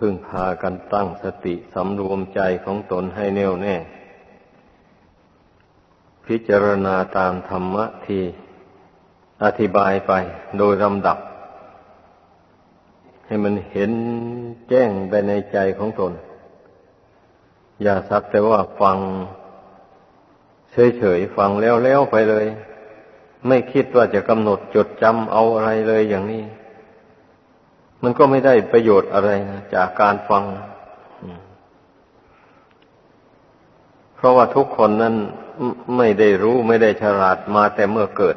พึ่งพากันตั้งสติสำรวมใจของตนให้แน่วแน่ พิจารณาตามธรรมะที่อธิบายไปโดยลำดับ ให้มันเห็นแจ้งไปในใจของตน อย่าสักแต่ว่าฟังเฉยๆฟังแล้วๆไปเลย ไม่คิดว่าจะกำหนดจดจำเอาอะไรเลยอย่างนี้ มันก็ไม่ได้ประโยชน์อะไรนะจากการฟัง เพราะว่าทุกคนนั้นไม่ได้รู้ไม่ได้ฉลาดมาแต่เมื่อเกิด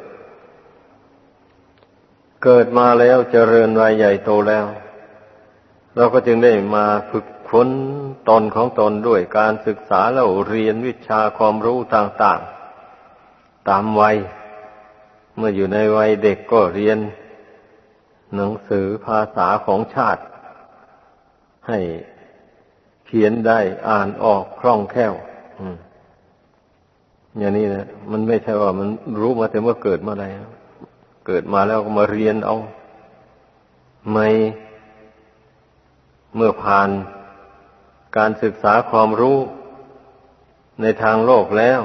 เกิดมาแล้วเจริญวัยใหญ่โตแล้ว เราก็จึงได้มาฝึกฝนตนของตนด้วยการศึกษาแล้วเรียนวิชาความรู้ต่าง ๆ ตามวัย เมื่ออยู่ในวัยเด็กก็เรียน หนังสือภาษาของชาติ ให้เขียนได้อ่านออกคล่องแคล่วอย่างนี้นะมันไม่ใช่ว่ามันรู้มาแต่เมื่อเกิดมาอะไรเกิดมาแล้วก็มาเรียนเอาไม่เมื่อผ่านการศึกษาความรู้ในทางโลกแล้ว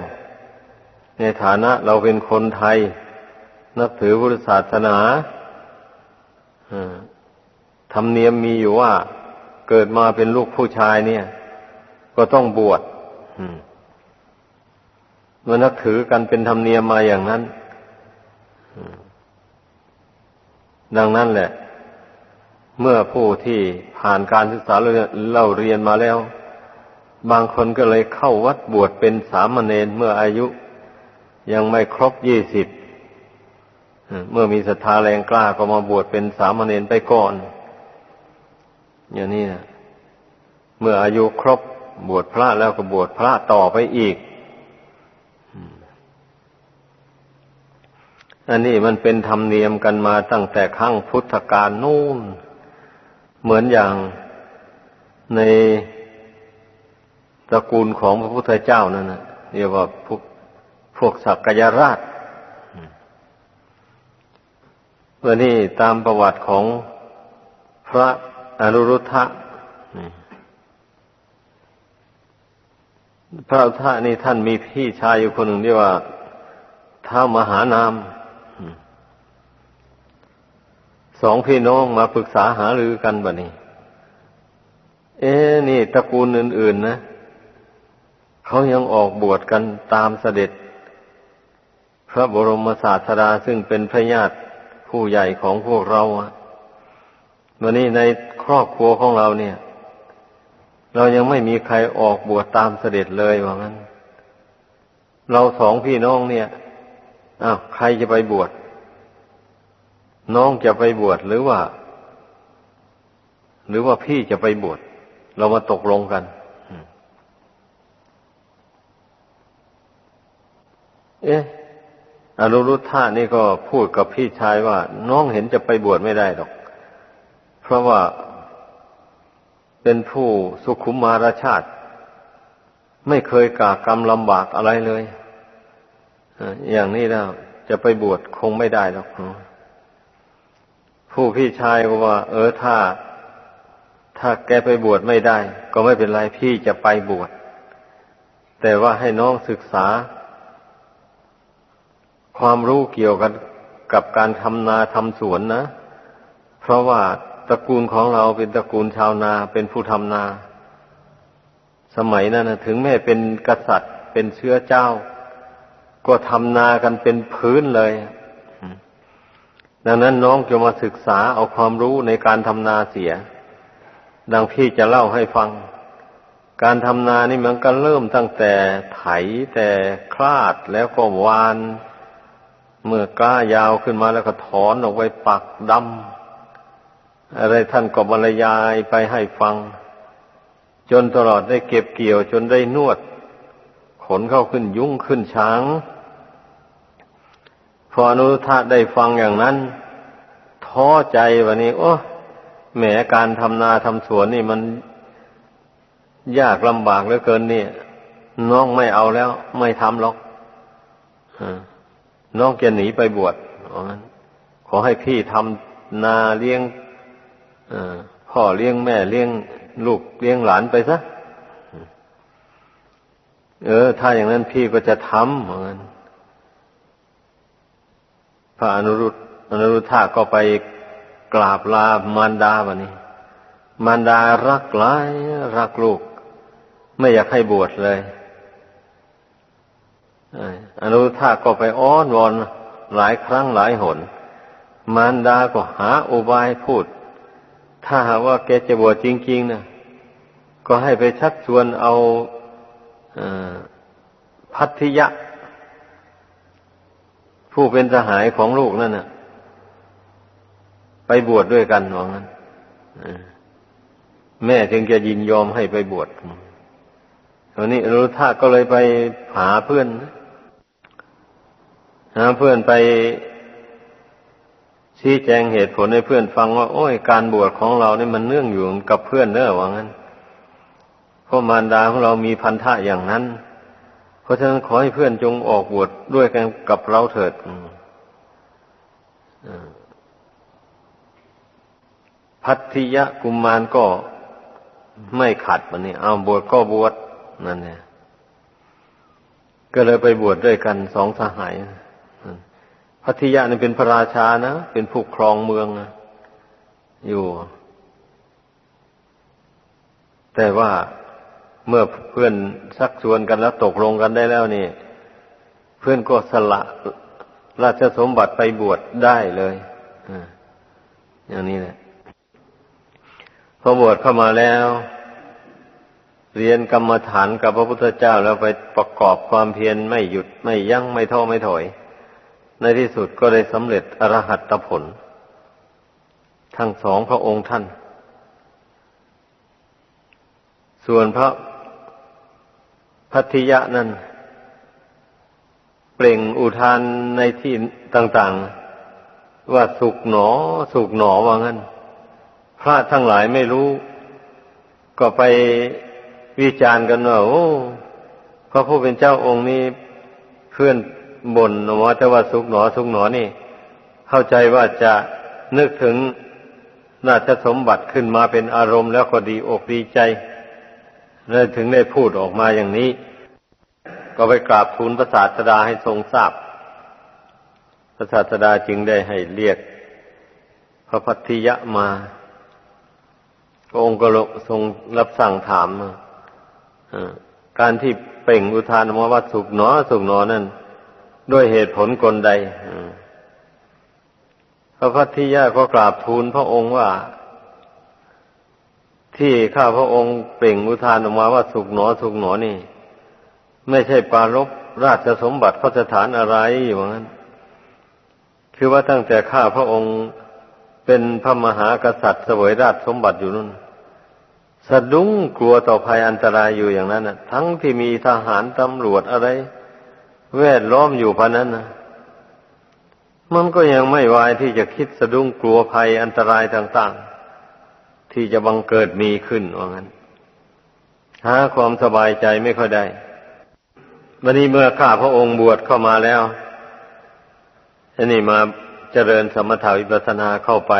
ในฐานะเราเป็นคนไทย นับถือพุทธศาสนา ธรรมเนียมมีอยู่ว่า เกิดมาเป็นลูกผู้ชายเนี่ย ก็ต้องบวชมื่อนับถือกันเป็นธรรมเนียมมาอย่างนั้นดังนั้นแหละ เมื่อผู้ที่ผ่านการศึกษาเล่าเรียนมาแล้ว บางคนก็เลยเข้าวัดบวชเป็นสามเณรเมื่ออายุ ยังไม่ครบยี่สิบ เมื่อมีศรัทธาแรงกล้าก็มาบวชเป็นสามเณรไปก่อน อย่างนี้นะเมื่ออายุครบบวชพระแล้วก็บวชพระต่อไปอีก อันนี้มันเป็นธรรมเนียมกันมาตั้งแต่ครั้งพุทธกาลนู่น เหมือนอย่างในตระกูลของพระพุทธเจ้านั่นนะเรียกว่าพวกพวกสักยราช เมื่อนี่ตามประวัติของพระอนุรุทธะพระอุทะนี่ท่านมีพี่ชายอยู่คนหนึ่งที่ว่าท้ามหานามสองพี่น้องมาปรึกษาหารือกันบ่นี้ เอ๊นี่ตระกูลอื่น ๆ นะเขายังออกบวชกันตามเสด็จ พระบรมศาสดาซึ่งเป็นพระญาติ ผู้ใหญ่ของพวกเราวันนี้ในครอบครัวของเราเนี่ย เรายังไม่มีใครออกบวชตามเสด็จเลยว่างั้น เราสองพี่น้องเนี่ยอ้าวใครจะไปบวชน้องจะไปบวชหรือว่า หรือว่าพี่จะไปบวชเรามาตกลงกันเอ๊ะ อนุรุทธานี่ก็พูดกับพี่ชายว่า น้องเห็นจะไปบวชไม่ได้หรอก เพราะว่าเป็นผู้สุขุมมารชาติ ไม่เคยกากรรมลำบากอะไรเลยอย่างนี้แล้วจะไปบวชคงไม่ได้หรอกผู้พี่ชายก็ว่า เออถ้า ถ้าแกไปบวชไม่ได้ ก็ไม่เป็นไรพี่จะไปบวชแต่ว่าให้น้องศึกษา ความรู้เกี่ยวกันกับการทำนาทำสวนนะ เพราะว่าตระกูลของเราเป็นตระกูลชาวนาเป็นผู้ทำนา สมัยนั้นนะถึงแม้เป็นกษัตริย์เป็นเชื้อเจ้า ก็ทำนากันเป็นพื้นเลย ดังนั้นน้องจะมาศึกษาเอาความรู้ในการทำนาเสีย ดังพี่จะเล่าให้ฟัง การทำนานี่มันก็เริ่มตั้งแต่ไถแต่คลาดแล้วก็วาน เมื่อกล้ายาวขึ้นมาแล้วก็ถอนออกไปปักดำอะไรท่านก็บรรยายไปให้ฟัง จนตลอดได้เก็บเกี่ยวจนได้นวด ขนเข้าขึ้นยุ่งขึ้นช้าง พออนุทาได้ฟังอย่างนั้น ท้อใจวันนี้ โอ้แหมการทำนาทำสวนนี่มันยากลำบากเหลือเกินนี่น้องไม่เอาแล้ว ไม่ทำหรอกอ น้องจะหนีไปบวชขอให้พี่ทำนาเลี้ยงพ่อเลี้ยงแม่เลี้ยงลูกเลี้ยงหลานไปซะ เออ ถ้าอย่างนั้นพี่ก็จะทำเหมือนพระอนุรุตอนุรุทธาก็ไปกราบลามารดาบะนี้ มารดารักหลาย รักลูก ไม่อยากให้บวชเลย อนุทธาก็ไปอ้อนวอนหลายครั้งหลายหน มารดาก็หาอุบายพูด ถ้าหาว่าแกจะบวชจริง ๆนะก็ให้ไปชักชวนเอาพัทธิยะ ผู้เป็นสหายของลูกนั่นน่ะ ไปบวชดด้วยกันว่างั้นแม่จึงจะยินยอมให้ไปบวชตอนนี้รู้ท่าก็เลยไปหาเพื่อน หาเพื่อนไปชี้แจงเหตุผลให้เพื่อนฟังว่า โอ้ยการบวชของเราเนี่ยมันเนื่องอยู่กับเพื่อนเนอะว่างั้นเพราะมารดาของเรามีพันธะอย่างนั้น เพราะฉะนั้นขอให้เพื่อนจงออกบวชดด้วยกันกับเราเถิดพัทธิยะกุมมารก็ไม่ขัดมันนี่เอาบวชก็บวชนั่นเนี่ยก็เลยไปบวชดด้วยกันสองสหาย พัทยานี่เป็นพระราชานะ เป็นผู้ครองเมืองนะอยู่ แต่ว่าเมื่อเพื่อนชักชวนกันแล้วตกลงกันได้แล้วนี่ เพื่อนก็สละราชสมบัติไปบวชได้เลยอย่างนี้แหละพอบวชเข้ามาแล้ว เรียนกรรมฐานกับพระพุทธเจ้าแล้วไปประกอบความเพียรไม่หยุดไม่ยั้งไม่ท้อไม่ถอย ในที่สุดก็ได้สำเร็จอรหัตผล ทั้งสองพระองค์ท่าน ส่วนพระพัทยะนั้น เปล่งอุทานในที่ต่างๆ ว่าสุกหนอ สุกหนอว่างั้น พระทั้งหลายไม่รู้ ก็ไปวิจารณ์กันว่าโอ้พระผู้เป็นเจ้าองค์นี้เพื่อน บ่นว่าแต่ว่าสุกหนอสุกหนอนี่ เข้าใจว่าจะนึกถึงน่าจะสมบัติขึ้นมาเป็นอารมณ์แล้วก็ดีอกดีใจเลยถึงได้พูดออกมาอย่างนี้ ก็ไปกราบทูลพระศาสดาให้ทรงทราบพระศาสดาจึงได้ให้เรียก พระพัทธิยะมาพระองค์ก็ทรงรับสั่งถามการที่เป่งอุทานมาว่าสุกหนอสุกหนอนั่น ด้วยเหตุผลกลใดพระพัทธิยะก็กราบทูลพระองค์ว่า ที่ข้าพระองค์เปล่งอุทานออกมาว่าสุกหนอสุกหนอนี่ ไม่ใช่ปารบราชสมบัติพระสถานอะไรอย่างนั้น คือว่าตั้งแต่ข้าพระองค์เป็นพระมหากษัตริย์เสวยราชสมบัติอยู่นั่นสะดุ้งกลัวต่อภัยอันตรายอยู่อย่างนั้นนะทั้งที่มีทหารตำรวจอะไร แวดล้อมอยู่พะนั้นนะมันก็ยังไม่วายที่จะคิดสะดุ้งกลัวภัยอันตรายต่างๆ ที่จะบังเกิดมีขึ้นว่างั้น หาความสบายใจไม่ค่อยได้วันนี้เมื่อข้าพระองค์บวชเข้ามาแล้วอันนี้มาเจริญสมถาวิปัสสนาเข้าไป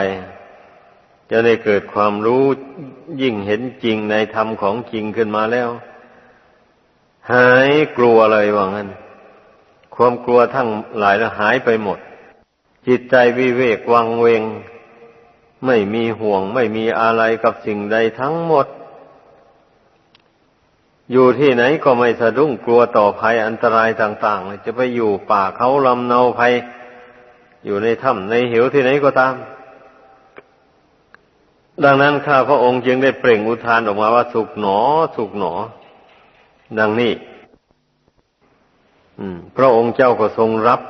จะได้เกิดความรู้ยิ่งเห็นจริงในธรรมของจริงขึ้นมาแล้ว หายกลัวเลยว่างั้น ความกลัวทั้งหลายแล้วหายไปหมด จิตใจวิเวกวังเวง ไม่มีห่วงไม่มีอะไรกับสิ่งใดทั้งหมด อยู่ที่ไหนก็ไม่สะดุ้งกลัวต่อภัยอันตรายต่างๆ จะไปอยู่ป่าเขาลำเนาภัย อยู่ในถ้ำในเหวที่ไหนก็ตาม ดังนั้นข้าพระองค์จึงได้เปล่งอุทานออกมาว่าสุขหนอ สุขหนอ ดังนี้ พระองค์เจ้าก็ทรงรับ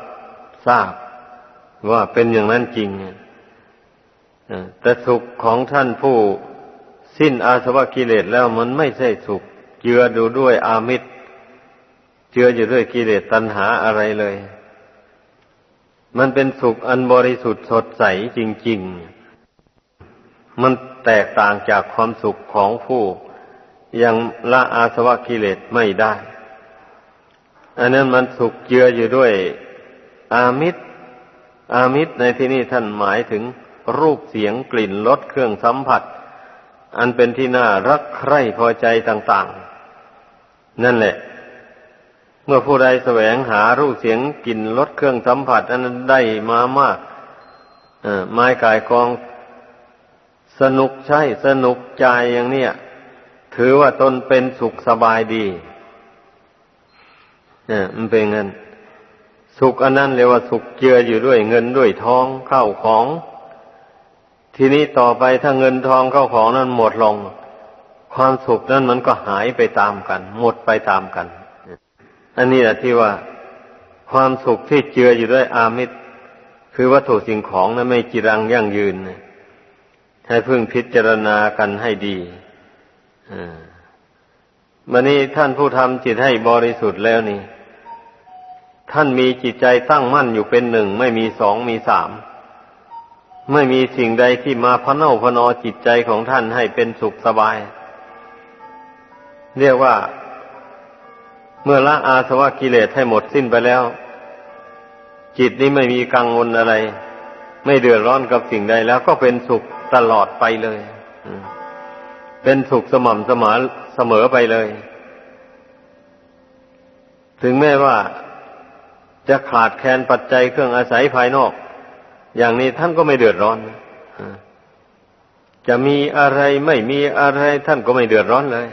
ทราบว่าเป็นอย่างนั้นจริงแต่สุขของท่านผู้สิ้นอาสวะกิเลสแล้วมันไม่ใช่สุข เจือดูด้วยอามิตร เจืออยู่ด้วยกิเลสตัณหาอะไรเลย มันเป็นสุขอันบริสุทธิ์สดใสจริง ๆ มันแตกต่างจากความสุขของผู้ ยังละอาสวะกิเลสไม่ได้ อันนั้นมันสุกเจืออยู่ด้วยอามิตร อามิตรในที่นี้ท่านหมายถึงรูปเสียงกลิ่นรสเครื่องสัมผัส อันเป็นที่น่ารักใคร่พอใจต่าง ๆ นั่นแหละ เมื่อผู้ใดแสวงหารูปเสียงกลิ่นรสเครื่องสัมผัส อันนั้นได้มามากเอ่อไม้กายกอง สนุกใช่สนุกใจอย่างเนี้ยถือว่าตนเป็นสุขสบายดี เนี่ยมันเป็นเงิน สุขอันนั้นเรียกว่าสุขเจืออยู่ด้วยเงินด้วยทองเข้าของ ทีนี้ต่อไปถ้าเงินทองเข้าของนั้นหมดลง ความสุขนั้นมันก็หายไปตามกัน หมดไปตามกัน อันนี้แหละที่ว่าความสุขที่เจืออยู่ด้วยอามิตร คือวัตถุสิ่งของนั้นไม่จีรังยั่งยืนให้พึ่งพิจารณากันให้ดีอ่าวันนี้ท่านผู้ทำจิตให้บริสุทธิ์แล้วนี่ ท่านมีจิตใจตั้งมั่นอยู่เป็นหนึ่ง ไม่มีสองมีสาม ไม่มีสิ่งใดที่มาพะเนาพนอจิตใจของท่านให้เป็นสุขสบาย เรียกว่า เมื่อละอาสวะกิเลสให้หมดสิ้นไปแล้ว จิตนี้ไม่มีกังวลอะไร ไม่เดือดร้อนกับสิ่งใดแล้วก็เป็นสุขตลอดไปเลยเป็นสุขสม่ำเสมอเสมอไปเลย ถึงแม้ว่า จะขาดแคลนปัจจัยเครื่องอาศัยภายนอก อย่างนี้ท่านก็ไม่เดือดร้อนจะมีอะไรไม่มีอะไรท่านก็ไม่เดือดร้อนเลย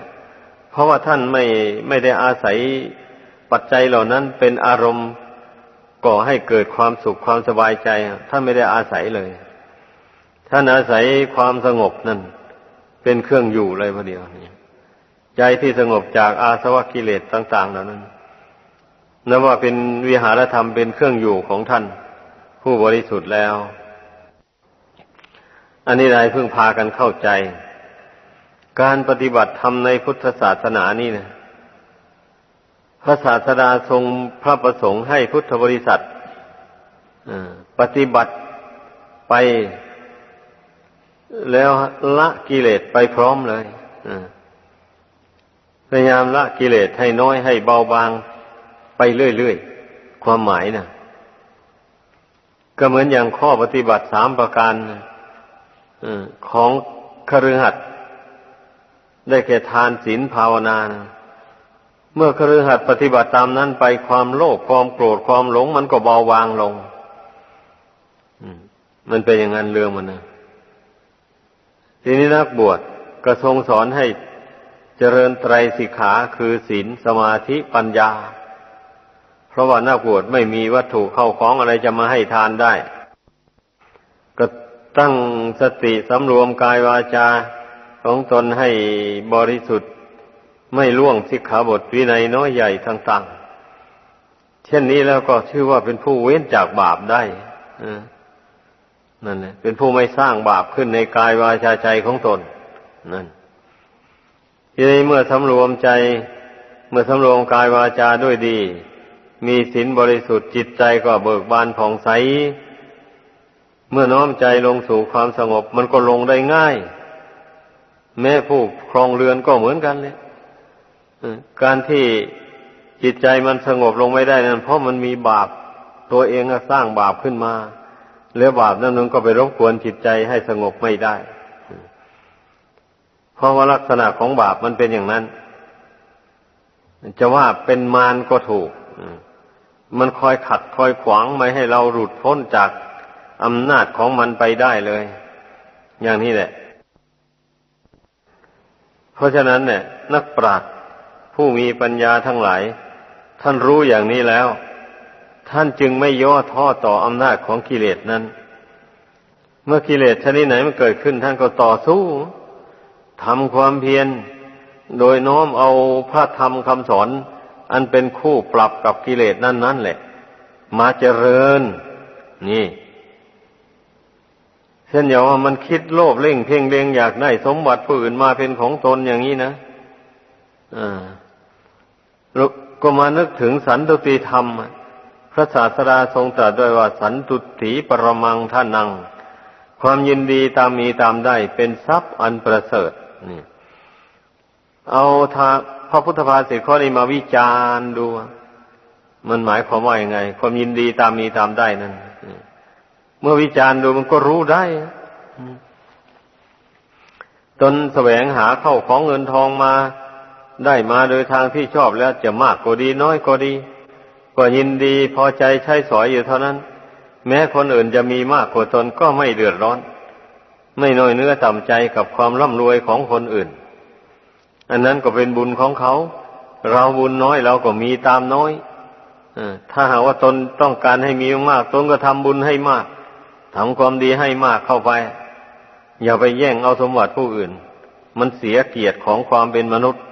เพราะว่าท่านไม่ไม่ได้อาศัยปัจจัยเหล่านั้นเป็นอารมณ์ก่อให้เกิดความสุขความสบายใจท่านไม่ได้อาศัยเลย ท่านอาศัยความสงบนั่น เป็นเครื่องอยู่เลยพอเดียวนี่ใจที่สงบจากอาสวะกิเลสต่าง ๆ เหล่านั้น นับว่าเป็นวิหารธรรมเป็นเครื่องอยู่ของท่าน ผู้บริสุทธิ์แล้ว อันนี้นายเพิ่งพากันเข้าใจ การปฏิบัติธรรมในพุทธศาสนานี่นะพระศาสดาทรงพระประสงค์ให้พุทธบริษัทปฏิบัติไปแล้วละกิเลสไปพร้อมเลยพยายามละกิเลสให้น้อยให้เบาบาง ไปเรื่อยๆ ความหมายนะก็เหมือนอย่างข้อปฏิบัติสามประการของคฤหัสถ์ได้แก่ทานศีลภาวนานะเมื่อคฤหัสถ์ปฏิบัติตามนั้นไปความโลภความโกรธความหลง มันก็เบาบางลงมันเป็นอย่างนั้นเรื่องมันนะทีนี้นักบวชก็ทรงสอนให้เจริญไตรสิกขาคือศีลสมาธิปัญญา ราะว่านักบวชไม่มีวัตถุเข้าของอะไรจะมาให้ทานได้ ก็ตั้งสติสำรวมกายวาจาของตนให้บริสุทธิ์ ไม่ล่วงสิกขาบทวินัยน้อยใหญ่ต่างๆ เช่นนี้แล้วก็ชื่อว่าเป็นผู้เว้นจากบาปได้นั่นแหละเป็นผู้ไม่สร้างบาปขึ้นในกายวาจาใจของตน นั่นทีนี้เมื่อสำรวมใจ เมื่อสำรวมกายวาจาด้วยดี มีศีลบริสุทธิ์จิตใจก็เบิกบานผ่องใส เมื่อน้อมใจลงสู่ความสงบมันก็ลงได้ง่าย แม้ผู้ครองเรือนก็เหมือนกันเลยการที่จิตใจมันสงบลงไม่ได้นั้นเพราะมันมีบาปตัวเองสร้างบาปขึ้นมา แล้วบาปนั้นมันก็ไปรบกวนจิตใจให้สงบไม่ได้ เพราะว่าลักษณะของบาปมันเป็นอย่างนั้น จะว่าเป็นมารก็ถูก มันคอยขัดคอยขวางไม่ให้เราหลุดพ้นจากอำนาจของมันไปได้เลย อย่างนี้แหละ เพราะฉะนั้นเนี่ย นักปราชญ์ผู้มีปัญญาทั้งหลาย ท่านรู้อย่างนี้แล้ว ท่านจึงไม่ย่อท้อต่ออำนาจของกิเลสนั้น เมื่อกิเลสชนิดไหนมันเกิดขึ้น ท่านก็ต่อสู้ทำความเพียร โดยน้อมเอาพระธรรมคำสอน อันเป็นคู่ปรับกับกิเลสนั่นนั่นแหละ มาเจริญ นี่เช่นอย่างว่ามันคิดโลภเล่งเพ่งเลงอยากได้สมบัติผู้อื่นมาเป็นของตนอย่างนี้นะอ่าก็มานึกถึงสันตุติธรรม พระศาสดาทรงตรัสด้วยว่าสันตุถีปรมังท่านัง ความยินดีตามมีตามได้เป็นทรัพย์อันประเสริฐนี่ เอาทาพระพุทธภาษิตข้อนี้มาวิจารณ์ดู มันหมายความว่ายังไง ความยินดีตามมีตามได้นั่นเมื่อวิจารณ์ดูมันก็รู้ได้ตนแสวงหาเข้าของเงินทองมา ได้มาโดยทางที่ชอบแล้วจะมากก็ดีน้อยก็ดี ก็ยินดีพอใจใช้สอยอยู่เท่านั้น แม้คนอื่นจะมีมากกว่าตนก็ไม่เดือดร้อน ไม่น้อยเนื้อต่ำใจกับความร่ำรวยของคนอื่น อันนั้นก็เป็นบุญของเขา เราบุญน้อยเราก็มีตามน้อยอถ้าหากว่าตนต้องการให้มีมาก ตนก็ทำบุญให้มากทำความดีให้มากเข้าไป อย่าไปแย่งเอาสมบัติผู้อื่น มันเสียเกียรติของความเป็นมนุษย์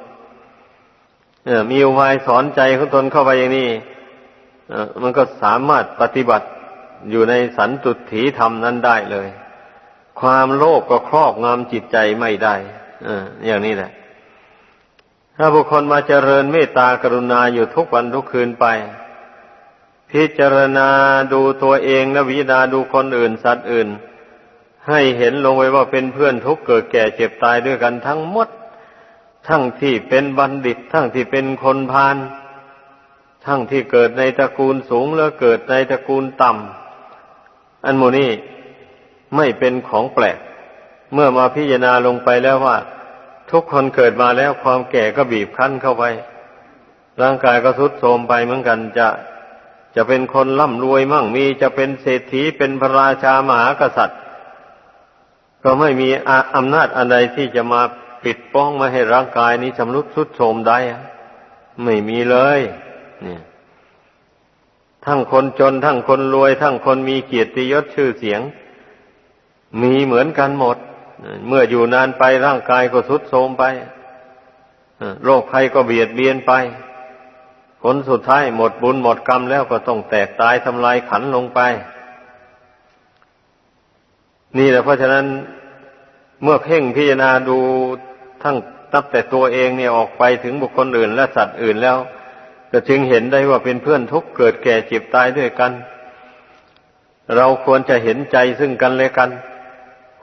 เอมีอุบายสอนใจของตนเข้าไปอย่างนี้เอมันก็สามารถปฏิบัติอยู่ในสันตุถีธรรมนั้นได้เลย ความโลภก็ครอบงำจิตใจไม่ได้เออย่างนี้แหละ ถ้าบุคคลมาเจริญเมตตากรุณาอยู่ทุกวันทุกคืนไป พิจารณาดูตัวเองและวิจาณดูคนอื่นสัตว์อื่น ให้เห็นลงไว้ว่าเป็นเพื่อนทุกเกิดแก่เจ็บตายด้วยกันทั้งหมด ทั้งที่เป็นบัณฑิต ทั้งที่เป็นคนพาลทั้งที่เกิดในตระกูลสูงและเกิดในตระกูลต่ำอันโมนี้ไม่เป็นของแปลก เมื่อมาพิจารณาลงไปแล้วว่า ทุกคนเกิดมาแล้วความแก่ก็บีบคั้นเข้าไป ร่างกายก็ทรุดโทรมไปเหมือนกันจะจะเป็นคนร่ำรวยมั่งมีจะเป็นเศรษฐีเป็นพระราชามหากษัตริย์ ก็ไม่มีอำนาจอันใดที่จะมาปิดป้องม่ให้ร่างกายนี้ชำรุดทรุดโทรมได้ไม่มีเลยเนี่ยทั้งคนจนทั้งคนรวย ทั้งคนมีเกียรติยศชื่อเสียง มีเหมือนกันหมด เมื่ออยู่นานไปร่างกายก็ทรุดโทรมไปโรคภัยก็เบียดเบียนไป ผลสุดท้ายหมดบุญหมดกรรมแล้วก็ต้องแตกตายทำลายขันลงไป นี่แหละเพราะฉะนั้นเมื่อเพ่งพิจารณาดูทั้งตับแต่ตัวเองเนี่ยออกไปถึงบุคคลอื่น และสัตว์อื่นแล้วก็จึงเห็นได้ว่าเป็นเพื่อนทุกเกิดแก่เจ็บตายด้วยกัน เราควรจะเห็นใจซึ่งกันและกัน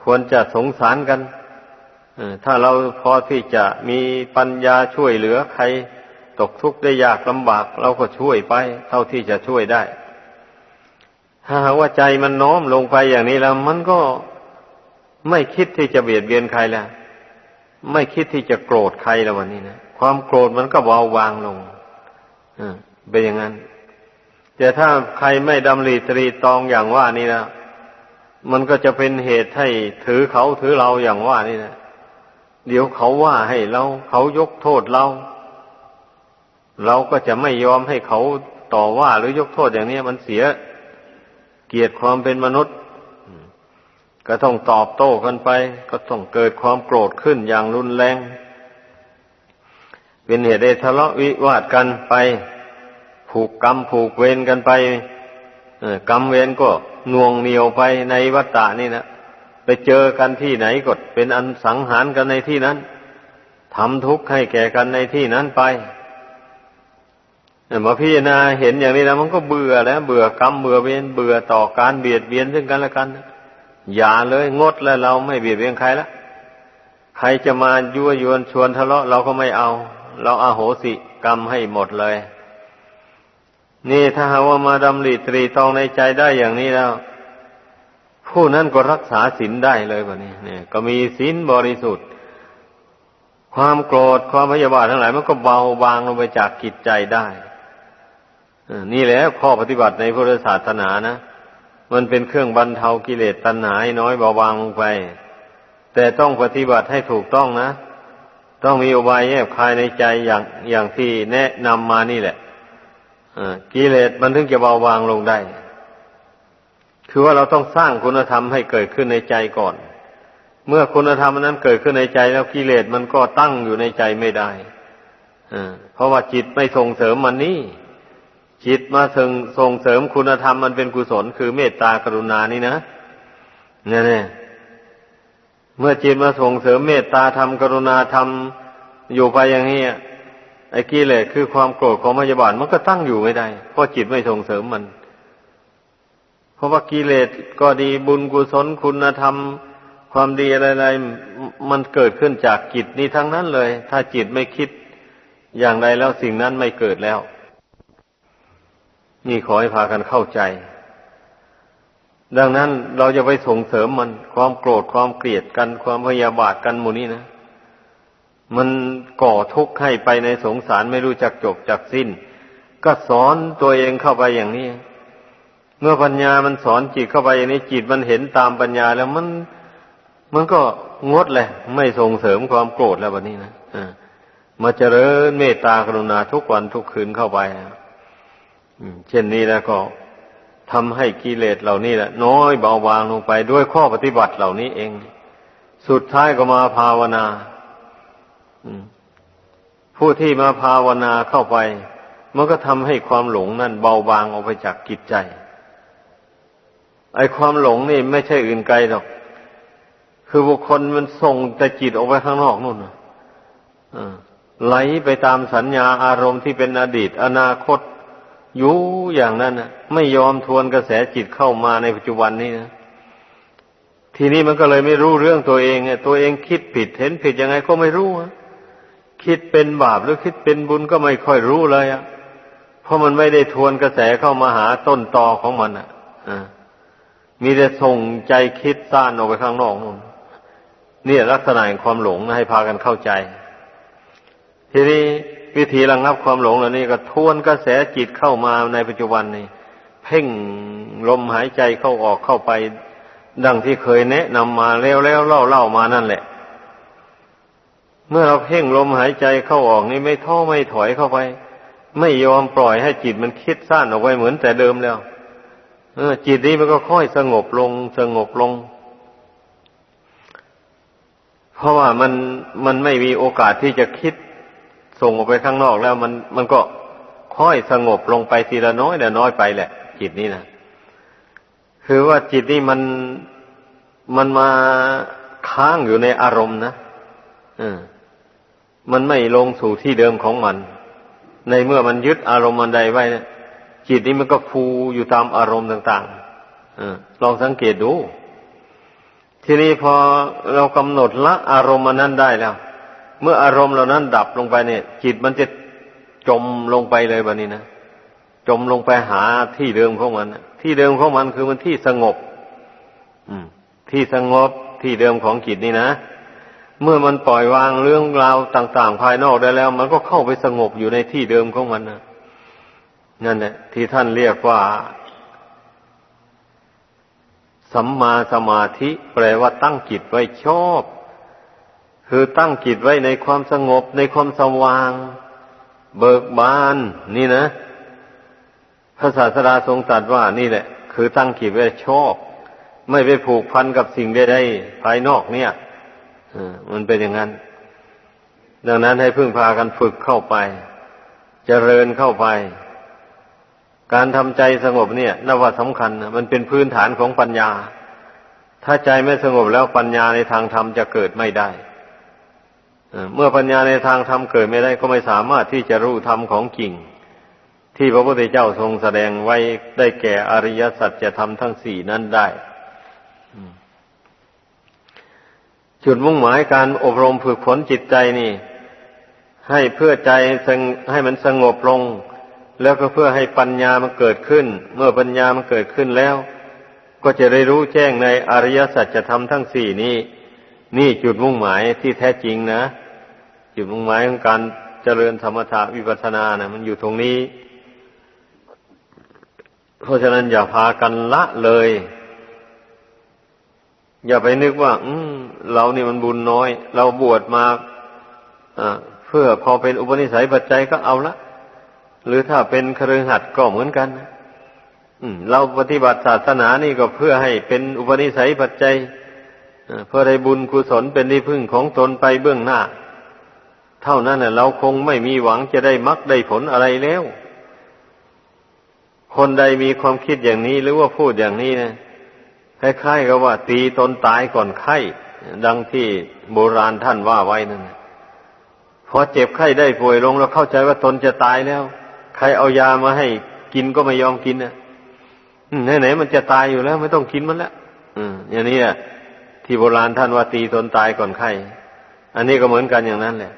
ควรจะสงสารกันถ้าเราพอที่จะมีปัญญาช่วยเหลือใคร ตกทุกข์ได้ยากลำบาก เราก็ช่วยไป เท่าที่จะช่วยได้ ถ้าว่าใจมันน้อมลงไปอย่างนี้แล้ว มันก็ไม่คิดที่จะเบียดเบียนใครแล้ว ไม่คิดที่จะโกรธใครแล้ววันนี้นะความโกรธมันก็เบาบางลงเป็นอย่างนั้นแต่ถ้าใครไม่ดำริตรีตองอย่างว่านี่นะ มันก็จะเป็นเหตุให้ถือเขาถือเราอย่างว่านี่นะเดี๋ยวเขาว่าให้เราเขายกโทษเรา เราก็จะไม่ยอมให้เขาต่อว่าหรือยกโทษอย่างนี้มันเสียเกียรติความเป็นมนุษย์ ก็ต้องตอบโต้กันไป ก็ต้องเกิดความโกรธขึ้นอย่างรุนแรง เป็นเหตุได้ทะเลาะวิวาทกันไป ผูกกรรมผูกเวรกันไป กรรมเวรก็น่วงเหนียวไปในวัฏฏะนี่นะไปเจอกันที่ไหนก็เป็นอันสังหารกันในที่นั้นทำทุกข์ให้แก่กันในที่นั้นไปมาพิจารณาเห็นอย่างนี้แล้วมันก็เบื่อแล้ว เบื่อกรรมเบื่อเวรเบื่อต่อการเบียดเบียนซึ่งกันและกัน อย่าเลยงดแล้วเราไม่เบียดเบียนใครละใครจะมายั่วยวนชวนทะเลาะเราก็ไม่เอา เราอาโหสิกรรมให้หมดเลย นี่ถ้าหาว่ามาดำริตรีตองในใจได้อย่างนี้แล้ว ผู้นั้นก็รักษาศีลได้เลยแบบนี้เนี่ย ก็มีศีลบริสุทธิ์ ความโกรธความพยาบาททั้งหลาย มันก็เบาบางลงไปจากกิจใจได้นี่แหละข้อปฏิบัติในพุทธศาสนานะมันเป็นเครื่องบรรเทากิเลสตัณหาน้อยเบาบางลงไป แต่ต้องปฏิบัติให้ถูกต้องนะ ต้องมีอุบายแยบคายในใจอย่างอย่างที่แนะนำมานี่แหละ กิเลสมันถึงจะเบาบางลงได้ คือว่าเราต้องสร้างคุณธรรมให้เกิดขึ้นในใจก่อน เมื่อคุณธรรมนั้นเกิดขึ้นในใจแล้วกิเลสมันก็ตั้งอยู่ในใจไม่ได้เพราะว่าจิตไม่ส่งเสริมมันนี่ จิตมาส่งส่งเสริมคุณธรรมมันเป็นกุศล คือเมตตากรุณานี่นะเนี่ยเมื่อจิตมาส่งเสริมเมตตาธรรมกรุณาธรรมอยู่ไปอย่างนี้ ไอ้กิเลสคือความโกรธของพยาบาทมันก็ตั้งอยู่ไม่ได้ เพราะจิตไม่ส่งเสริมมัน เพราะว่ากิเลสก็ดีบุญกุศลคุณธรรม ความดีอะไรๆมันเกิดขึ้นจากจิตนี้ทั้งนั้นเลย ถ้าจิตไม่คิดอย่างใดแล้วสิ่งนั้นไม่เกิดแล้ว นี่ขอให้พากันเข้าใจ ดังนั้นเราจะไปส่งเสริมมันความโกรธความเกลียดกันความพยาบาทกันหมู่นี้นะ มันก่อทุกข์ให้ไปในสงสารไม่รู้จักจบจักสิ้น ก็สอนตัวเองเข้าไปอย่างนี้ เมื่อปัญญามันสอนจิตเข้าไปอย่างนี้จิตมันเห็นตามปัญญาแล้วมัน มันก็งดเลยไม่ส่งเสริมความโกรธแล้ววันนี้นะอ่ามาเจริญเมตตากรุณาทุกวันทุกคืนเข้าไปเช่นนี้แล้วก็ทำให้กิเลสเหล่านี้แหละ น้อยเบาบางลงไปด้วยข้อปฏิบัติเหล่านี้เอง สุดท้ายก็มาภาวนา ผู้ที่มาภาวนาเข้าไป มันก็ทำให้ความหลงนั่นเบาบางออกไปจากกิจใจ ไอ้ความหลงนี่ไม่ใช่อื่นไกลหรอก คือบุคคลมันส่งแต่จิตออกไปข้างนอกนู่นน่ะไหลไปตามสัญญาอารมณ์ที่เป็นอดีต อนาคตอยู่อย่างนั้นนะไม่ยอมทวนกระแสจิตเข้ามาในปัจจุบันนี้นะทีนี้มันก็เลยไม่รู้เรื่องตัวเองไงตัวเองคิดผิดเห็นผิดยังไงก็ไม่รู้อะ คิดเป็นบาปหรือคิดเป็นบุญก็ไม่ค่อยรู้เลยอะเพราะมันไม่ได้ทวนกระแสเข้ามาหาต้นตอของมันอะอ่ามีแต่ส่งใจคิดซ่านออกไปข้างนอกนู่นนี่ลักษณะแห่งความหลงนะให้พากันเข้าใจ ทีนี้วิธีระงับความหลงเหล่านี้ก็ทวนกระแสจิตเข้ามาในปัจจุบันนี้เพ่งลมหายใจเข้าออกเข้าไป ดังที่เคยแนะนำมาแล้วแล้วเล่าเล่ามานั่นแหละ เมื่อเราเพ่งลมหายใจเข้าออกนี่ไม่ท้อไม่ถอยเข้าไป ไม่ยอมปล่อยให้จิตมันคิดสั้นออกไปเหมือนแต่เดิมแล้ว เออ จิตนี้มันก็ค่อยสงบลง สงบลง เพราะว่ามันมันไม่มีโอกาสที่จะคิดส่งออกไปข้างนอกแล้วมันมันก็ค่อยสงบลงไปทีละน้อยละน้อยไปแหละ จิตนี้นะคือว่าจิตนี้มันมันมาค้างอยู่ในอารมณ์นะเออ มันไม่ลงสู่ที่เดิมของมัน ในเมื่อมันยึดอารมณ์มันใดไว้จิตนี้มันก็ฟูอยู่ตามอารมณ์ต่างๆอลองสังเกตดู ทีนี้พอเรากำหนดละอารมณ์มันนั้นได้แล้ว เมื่ออารมณ์เหล่านั้นดับลงไปเนี่ย จิตมันจะจมลงไปเลยแบบนี้นะจมลงไปหาที่เดิมของมันที่เดิมของมันคือมันที่สงบ อืม ที่สงบที่เดิมของจิตนี่นะ เมื่อมันปล่อยวางเรื่องราวต่าง ๆ ภายนอกได้แล้ว มันก็เข้าไปสงบอยู่ในที่เดิมของมันนะนั่นแหละที่ท่านเรียกว่า สัมมาสมาธิ แปลว่าตั้งจิตไว้ชอบ คือตั้งจิตไว้ในความสงบ ในความสว่าง เบิกบาน นี่นะพระศาสดาทรงตรัสว่านี่แหละ คือตั้งจิตไว้ชอบ ไม่ไปผูกพันกับสิ่งใดๆภายนอกเนี่ย มันเป็นอย่างนั้น ดังนั้นให้พึ่งพากันฝึกเข้าไปจเจริญเข้าไป การทำใจสงบเนี่ยนว่าสำคัญ มันเป็นพื้นฐานของปัญญา ถ้าใจไม่สงบแล้วปัญญาในทางธรรมจะเกิดไม่ได้เมื่อปัญญาในทางธรรมเกิดไม่ได้ก็ไม่สามารถที่จะรู้ธรรมของจริง ที่พระพุทธเจ้าทรงแสดงไว้ได้แก่อริยสัจจะทำทั้งสี่นั้นได้ จุดมุ่งหมายการอบรมฝึกฝนจิตใจนี่ ให้เพื่อใจให้มันสงบลง แล้วก็เพื่อให้ปัญญามันเกิดขึ้น เมื่อปัญญามันเกิดขึ้นแล้ว ก็จะได้รู้แจ้งในอริยสัจธรรมทั้งสี่นี้ นี่จุดมุ่งหมายที่แท้จริงนะ จุดมุ่งหมายของการเจริญธรรมถาวิปัสสนานะมันอยู่ตรงนี้ เพราะฉะนั้นอย่าพากันละเลย อย่าไปนึกว่า อืมเรานี่มันบุญน้อย เราบวชมาเพื่อพอเป็นอุปนิสัยปัจจัยก็เอาละหรือถ้าเป็นครือหัดก็เหมือนกันเราปฏิบัติศาสนานี่ก็เพื่อให้เป็นอุปนิสัยปัจจัยเพื่อได้บุญกุศลเป็นที่พึ่งของตนไปเบื้องหน้า เท่านั้นเราคงไม่มีหวังจะได้มรรคได้ผลอะไรแล้ว คนใดมีความคิดอย่างนี้หรือว่าพูดอย่างนี้นะ คล้ายๆกับว่า ตีตนตายก่อนไข้ ดังที่โบราณท่านว่าไว้นั่นพอเจ็บไข้ได้ป่วยลงแล้วเข้าใจว่าตนจะตายแล้ว ใครเอายามาให้กินก็ไม่ยอมกินนะไหนๆมันจะตายอยู่แล้ว ไม่ต้องกินมันแล้วอืมอย่างนี้อะที่โบราณท่านว่าตีตนตายก่อนไข้ อันนี้ก็เหมือนกันอย่างนั้นแหละ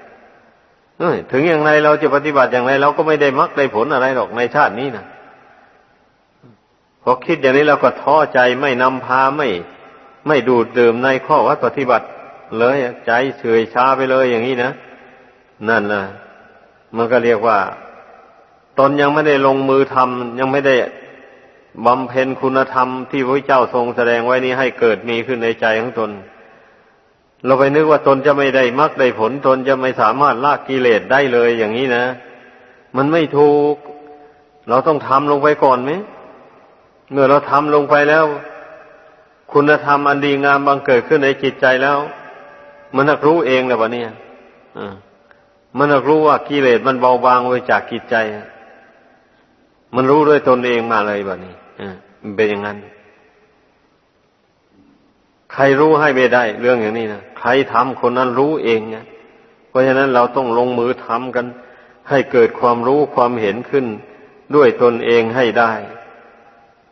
ถึงอย่างไรเราจะปฏิบัติอย่างไรเราก็ไม่ได้มรรคได้ผลอะไรหรอกในชาตินี้นะ พอคิดอย่างนี้เราก็ท้อใจไม่นำพาไม่ ไม่ดูดดื่มในข้อวัดปฏิบัติเลยใจเฉื่อยชาไปเลยอย่างนี้นะนั่นนะมันก็เรียกว่า ตนยังไม่ได้ลงมือทำยังไม่ได้บำเพ็ญคุณธรรมที่พระเจ้าทรงแสดงไว้นี้ให้เกิดมีขึ้นในใจของตน เราไปนึกว่าตนจะไม่ได้มรรคได้ผลตนจะไม่สามารถละกิเลสได้เลยอย่างนี้นะ มันไม่ถูก เราต้องทำลงไปก่อนไหม เมื่อเราทำลงไปแล้ว คุณธรรมอันดีงามบังเกิดขึ้นในจิตใจแล้ว มันนักรู้เองและวะเนี่ยอ่ามันนักรู้ว่ากิเลสมันเบาบางไปจากจิตใจ มันรู้ด้วยตนเองมาเลยแบบนี้อ่ามันเป็นอย่างนั้น ใครรู้ให้ไม่ได้ เรื่องอย่างนี้นะใครทำคนนั้นรู้เองไงเพราะฉะนั้นเราต้องลงมือทำกัน ให้เกิดความรู้ความเห็นขึ้น ด้วยตนเองให้ได้